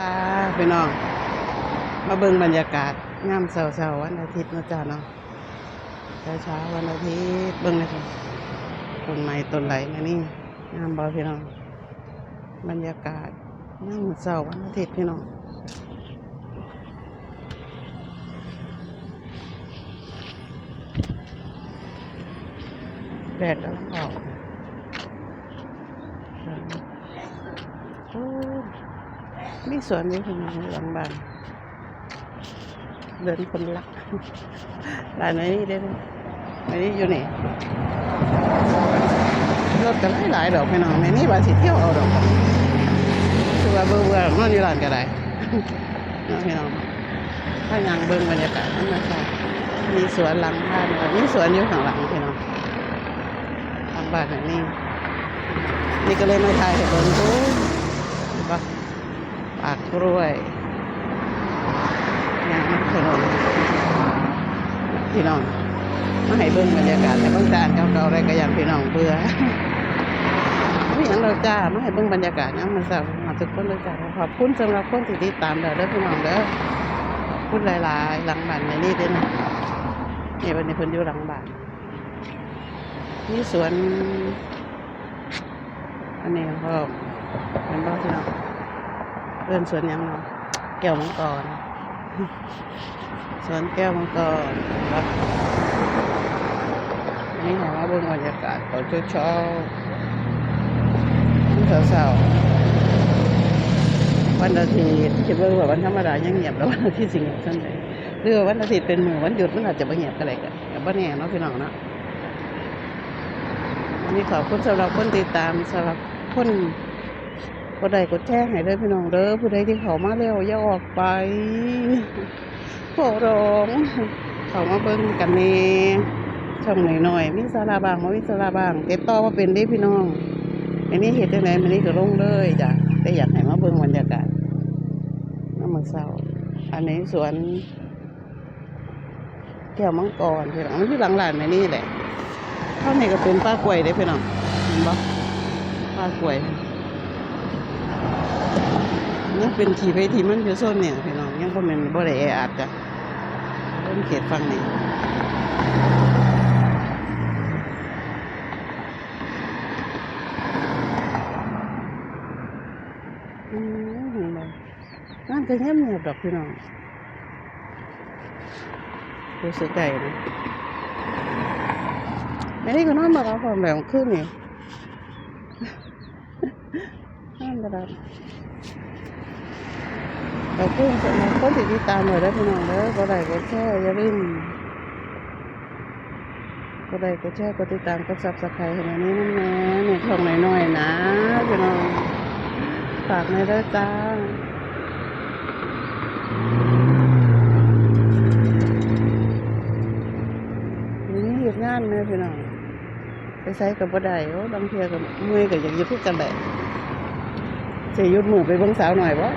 ค่ะพี่น้อง มาเบิ่งบรรยากาศงามเช้าๆวันอาทิตย์นะจ๊ะเนาะเช้าๆวันอาทิตย์เบิ่งนะคะต้นไม้ต้นไหลมานี่งามบ่พี่น้อง บรรยากาศงามเช้าวันอาทิตย์พี่น้องแดดกำลังออกโอ้ มีสวนนี้คุณหลังบ้านเดินคนรักร้านไหนนี่ได้ไหมอันนี้อยู่นี่รถกันหลายดอกพี่น้องในนี้บาสิเที่ยวเอาดอกคือว่าเบื่อเบื่อนอนอยู่ร้านก็ได้เนาะพี่น้องถ้ายังเบิ่งบรรยากาศนั่นนะคะมีสวนหลังบ้านมีสวนอยู่ข้างหลังพี่น้องทางบ้านอย่างนี้นี่ก็เลยมาถ่ายให้เบิ่งดูเห็นปะ ปากกล้วยยางถนนพี่น้องมาให้เบิ่งบรรยากาศแต่บางจานเก่าๆอะไรก็อย่างพี่น้องเบื่อไม่อย่างเราจ้ามาให้เบิ่งบรรยากาศนะมันสาวมาทุกคนเลยจ้าขอบคุณสำหรับคนที่ติดตามเราด้อพี่น้องเด้อขอบคุณหลายๆหลังบ้านในนี่เด้อนะนี่วันนี้เพิ่นอยู่หลังบ้านนี่สวนอันนี้ก็เป็นบ้านที่เรา เดินสวนยังเนาะแก้วมังกรสวนแก้วมังกรครับอันนี้ของว่าเบิ่งบรรยากาศตอนเช้าเช้าเช้าๆวันอาทิตย์คิดว่าวันธรรมดายังเงียบแล้ววันอาทิตย์สิเงียบเท่าไหร่หรืองวันอาทิตย์เป็นมือวันหยุดมันอาจจะไม่เงียบก็ได้กันแต่บ่แน่เนาะพี่น้องเนาะอันนี้ขอบคุณสำหรับคนติดตามสำหรับคน ดไลค์กดแชร์ให้เด้อพี่น้องเด้อผู้ใดที่เขามาแล้วอย่าออกไปขอร้องเขามาเบิ่งกันแน่ช่องหน่อยๆมีสาระบางบ่มีสาระบางเติดต่อว่าเป็นเด้พี่น้องอันนี้เฮ็ดจังไดมันนี้ก็ลงเลยจ้ะแต่อยากให้มาเบิ่งบรรยากาศน้ำมือเศร้าอันนี้สวนแก้วมังกรพี่น้องมันอยู่หลังร้านในนี่แหละข้างในก็เป็นป้ากล้วยได้พี่น้องเห็นปะป้ากล้วย ยังเป็นขี่ไปทีมันอยู่โซนเนี่ยพี่น้องยังก็เป็นบ่ได้แออัดจ้ะเริ่มเขตฟังนี่นบ่นจะเงียบเงียบดอกพี่น้องรู้สึกได้นะไม่ได้ก็นอนมาแล้วความแรงขึ้นนี่นอนมาแล้ว แต่ขึ้นสำหรับคนที่ติดตามเลยได้พี่น้องเด้อก็ได้ก็แช่อย่าลืมก็ได้ก็แช่ก็ติดตามก็ซับสไครต์ขนาดนี้นั่นแหละเนี่ยช่องน้อยๆนะพี่น้องฝากในอยเด้อจ้าวันนี้เหตุงานเลยพี่น้องไปใช้กับบ่ได้โอ้บางเทียกับเมื่อยกับอย่ากจะพูดกันแหละจะยุดหมู่ไปเบิ่งสาวหน่อยบ่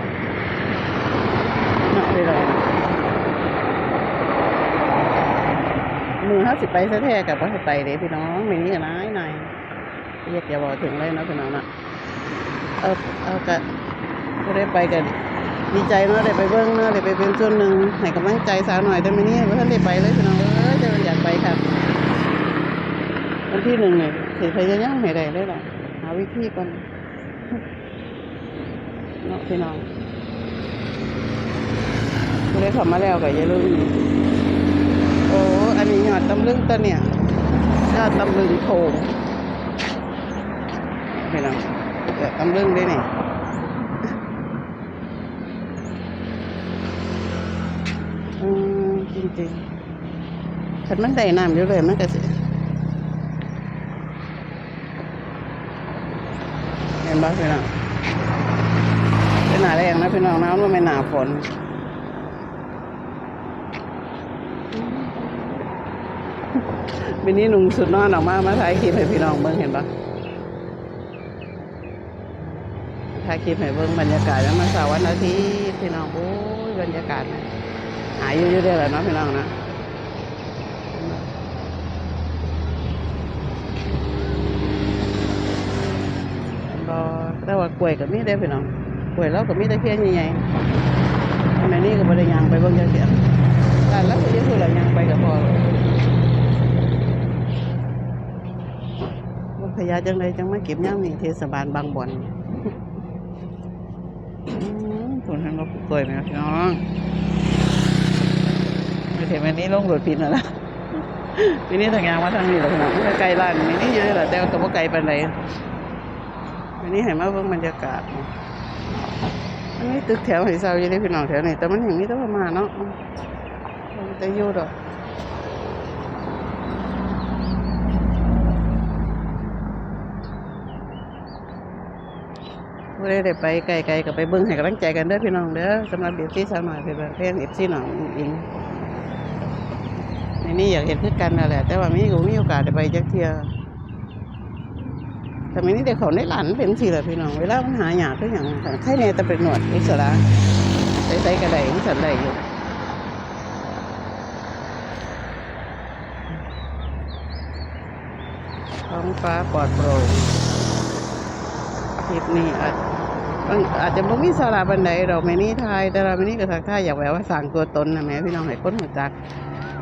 เนาะไปลองมือห้าสิบไปซะแท้กับว่าให้ไปเลยพี่น้องมีนี่กันนายนายเรียกอย่าบอกถึงเลยนะพี่น้องนะเอาเอากะก็ได้ไปกันดีใจเนาะได้ไปเบิ่งเนาะได้ไปเป็นส่วนหนึ่งให้กำลังใจสาวหน่อยแต่ไม่นี่เพื่อนได้ไปเลยพี่น้องเออจะอยากไปค่ะวันที่หนึ่งเนี่ยสิพยายามให้ได้เลยล่ะหาวิธีก่อนเนาะพี่น้อง ผู้ได้เขับมาแล้วก็อย่าลืมโอ้อันนี้ยอดตำลึงตัวเนี่ยยอดตำลึงโถงพี่น้องยอดตำลึงได้นี่อืมจริงๆฉันมันได้น้ำอยู่เลยมันก็สิเห็นบ้างพี่น้องเป็นหนาแรงนะพี่น้องนะมันไม่หนาฝน วันนี้หนุ่มสุดนอนออกมา มาถ่ายคลิปให้พี่น้องเบิ่งเห็นปะถ่ายคลิปให้เบิ่งบรรยากาศแล้วมาสาวันอาทิตย์พี่น้องโอ้ยบรรยากาศนหายอยู่เรื่อยๆแหละเนาะพี่น้องนะรอแต่ว่ากล้วยกับมีได้พี่น้องกล้วยเราก็มีแต่เพียงใหญ่ๆแม่นี่ก็บ่ได้ย่างไปเบิ่งจักเที่ยร้านเราก็ยู่คือละย่างไปก็พอแล้วบ่ ขยะจังไดจังมาเก็บย่ามนี้เทศบาลบางบ่อนอืมผลทางเรากล้วยแม่พี่น้องไม่ใช่แม่นี่ลงรถผิดแล้วล่ะทีนี้ทางยางมาทางนี้หละพี่น้องมันก็ไกลร้านมีนี่อยู่นี่แหละแต่ว่าก็บ่ไกลไปานใดอันนี้ให้มาเบิ่งบรรยากาศอันนี้ตึกแถวให้เซาอยู่ในพี่น้องแถวนี้แต่มันอย่างนี้ต้องมาเนาะมันจะอยู่ดอก บ่ได้ได้ไปไกลๆก็ไปเบิ่งให้กำลังใจกันเด้อพี่น้องเด้อสำหรับเอฟซีสาวหน่อยเป็นเพลงเอฟซีหน่องอิงในนี้อยากเห็นคือกันนั่นแหละ แต่ว่ามีก็มีโอกาสได้ไปจักเทียแต่ไมนี่เด็กเขาในหลานเป็นสิล่ะพี่น้องเวลามันหาหยาก็อย่างใครเนี่ยแต่เป็นหนวดอิสระใส่ใส่กระไดองฉันได้อยู่ท้องฟ้าปลอดโปร่งคลิปนี้อาจบาง อาจจะบ่มีสาระบันไดเราไม่นี่ทายแต่เราไม่นี่ก็ทักทายอยากแบบว่าสั่งตัวตนนะแม่พี่น้องให้คนหัวจัก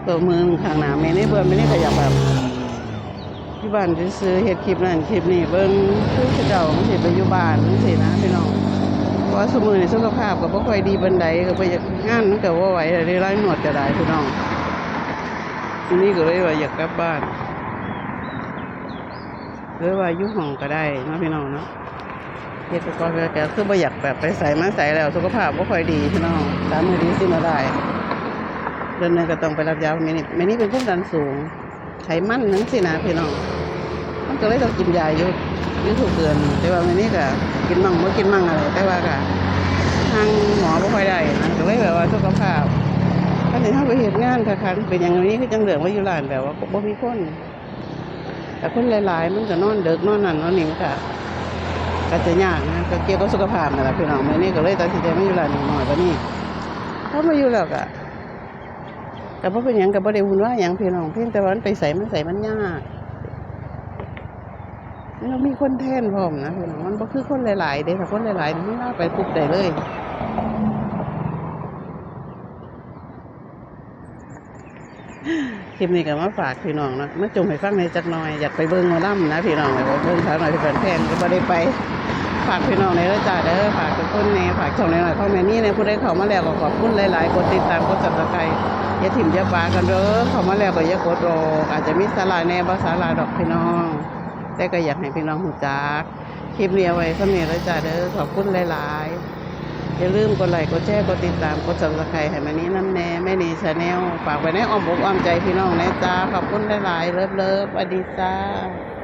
ตัวมือข้างหน้าแม่นี่เบิ่งแม่นี่ก็อยากแบบที่บ้านซื้อเฮ็ดคลิปนั่นคลิปนี้เบิ่งคือเขาเจ้ามันสิไปอยู่บ้านจังซี่นะพี่น้องเพราะว่มื้อนี้สุขภาพก็บ่ค่อยดีปานใดก็ไปงานมันก็บ่ไหวได้ร้ายหนวดก็ได้พี่น้องทีนี้ก็เลยว่าอยากกลับบ้านหรือว่าอยู่ห้องก็ได้นาะพี่น้องเนาะ เฮ็ดไปก่อนก็แต่คือบ่อยากแบบไปใส่มาใส่แล้ว สุขภาพบ่ค่อยดีพี่น้องตามมือดีสิมาได้เดือนหนึงก็ต้องไปรับยาเมนี่เมนี่เป็นความดันสูงไขมันนั่นสินะพี่น้องมันก็เลยต้องกินยาอยู่อยู่ทุกเดือน แต่ว่าเมนี่ก็กินมั่งไม่กินมั่งอะไรแต่ว่าก็ทางหมอไม่ค่อยได้นะก็เลยแบบว่าสุขภาพถ้าในห้าไปเหตุงานค่ะคันเป็นอย่างนี้คือจังเหลืองไว้อยู่ร้านแบบว่าบ่มีคนแต่คนหลาย ๆ มันก็นอนเด็กนอนนั่นนอนนี่มัน ก็จะยากนะก็เกี่ยวกับสุขภาพนั่นแหละพี่น้องเมนี่ก็เลยตัดสินใจไม่อยู่ร้านนี้หน่อยกว่านี้เพราะมาอยู่แล้วก็แต่พอเป็นหยังกับบ่ได้วุ่นวายหยังพี่น้องเพียงแต่ว่ามันไปใส่มันใส่มันยากแล้วมีคนแทนพร้อมนะพี่น้องมันบ่คือคนหลายๆเด้ถ้าคนหลายๆนี่มันน่าไปปุ๊บได้เลยคลิปนี้ก็มาฝากพี่น้องนะมาจุ่มให้ฟังในจักหน่อยอยากไปเบิ่งมอลำนะพี่น้องไปเบิ่งสาวหน่อยที่เป็นแพนก็บ่ได้ไป ฝากพี่น้องในระจ้าเด้อฝากทุกคนในฝากช่องในหน่อยๆคอมเมนนี่ในผู้ใดเข้ามาแล้วก็ขอบคุณหลายๆกดติดตามกดซับสไครต์อย่าถิ่มอย่าปากันเด้อเข้ามาแล้วก็อย่ากดรออาจจะมีสาระแน่บ่สาระดอกพี่น้อง แต่ก็อยากให้พี่น้องหูจักคลิปเนี้เอาไว้สำเนียงระจ้าเด้อขอบคุณหลายๆอย่าลืมกดไลค์กดแชร์กดติดตามกดซับสไครต์ให้มานี้น้ำแน่แม่นีชาแนลฝากไว้ในอ้อมอกอ้อมใจพี่น้องน่จ้าขอบคุณหลายๆเลิฟๆสวัสดีจ้า